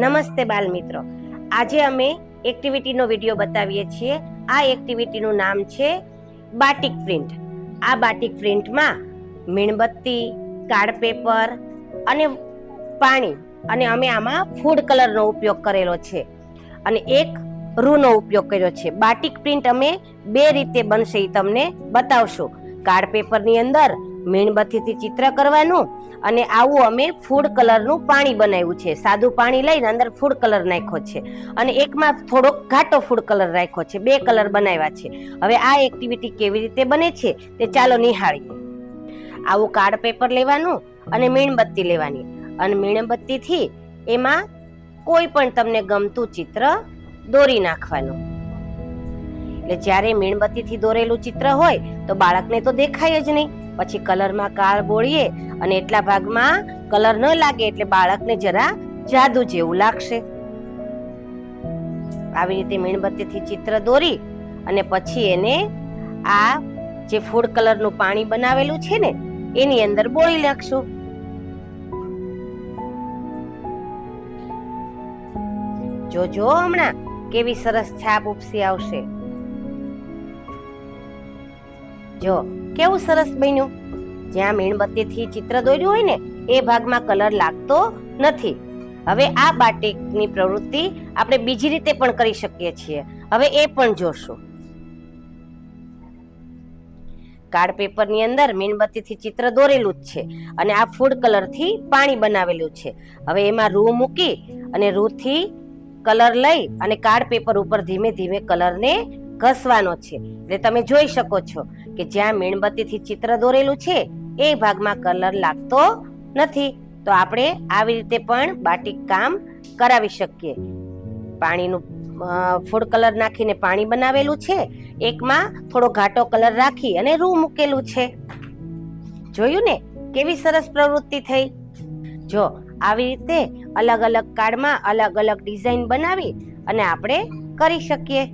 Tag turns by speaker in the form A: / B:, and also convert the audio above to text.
A: નમસ્તે બાલ મિત્રો આજે અમે એક્ટિવિટીનો વીડિયો બતાવીએ છીએ. આ એક્ટિવિટીનું નામ છે બાટિક પ્રિન્ટ. આ બાટિક પ્રિન્ટમાં મીણબત્તી કાર્ડ પેપર અને પાણી અને અમે આમાં ફૂડ કલરનો ઉપયોગ કરેલો છે. અને એક રૂનો ઉપયોગ કર્યો છે. બાટિક પ્રિન્ટ અમે બે રીતે બનશે એ તમને બતાવશું. કાર્ડ પેપરની અંદર મીણબત્તીથી ચિત્ર કરવાનું અને આવું અમે ફૂડ કલરનું પાણી બનાવ્યું છે. સાદું પાણી લઈને અંદર ફૂડ કલર નાખ્યો છે. અને એકમાં થોડોક ઘાટો ફૂડ કલર રાખ્યો છે. બે કલર બનાવ્યા છે. હવે આ એક્ટિવિટી કેવી રીતે બને છે તે ચાલો નિહાળીએ. આવું કાર્ડ પેપર લેવાનું અને મીણબત્તી લેવાની. અને મીણબત્તીથી એમાં કોઈ પણ તમને ગમતું ચિત્ર દોરી નાખવાનું. એટલે જ્યારે મીણબત્તીથી દોરેલું ચિત્ર હોય, તો બાળકને તો દેખાય જ નહીં. પછી કલરમાં કાળ બોળીએ અને એટલા ભાગમાં કલર ન લાગે એટલે બાળકને જરા જાદુ જેવું લાગશે. આવી રીતે મીણબત્તીથી ચિત્ર દોરી અને પછી એને આ જે ફૂડ કલરનું પાણી બનાવેલું છે ને, એની અંદર બોળી નાખશું. જોજો હમણાં કેવી સરસ છાપ ઉપસી આવશે. જો, કેવું સરસ બન્યું? જ્યાં મીણબત્તીથી ચિત્ર દોર્યું હોય ને, એ ભાગમાં કલર લાગતો નથી. હવે આ બાટિકની પ્રવૃત્તિ આપણે બીજી રીતે પણ કરી શકીએ છીએ. હવે એ પણ જોશું. કાર્ડ પેપરની અંદર મીણબત્તીથી ચિત્ર દોરેલું જ છે અને આ ફૂડ કલરથી પાણી બનાવેલું છે. હવે એમાં રૂ મૂકી અને રૂથી કલર લઈ અને કાર્ડ પેપર ઉપર ધીમે ધીમે કલરને ઘસવાનો છે. એટલે તમે જોઈ શકો છો. કે જ્યાં મીણબત્તીથી ચિત્ર દોરેલું છે, એ ભાગમાં કલર લાગતો નથી. તો આપણે આવી રીતે પણ બાટિક કામ કરાવી શકીએ. પાણીનું ફૂડ કલર નાખીને પાણી બનાવેલું છે. એકમાં થોડો ઘાટો કલર રાખી અને રૂ મૂકેલું છે. જોયું ને? કેવી સરસ પ્રવૃત્તિ થઈ. જો, આવી રીતે અલગ અલગ કાર્ડમાં અલગ અલગ ડિઝાઇન બનાવી અને આપણે કરી શકીએ.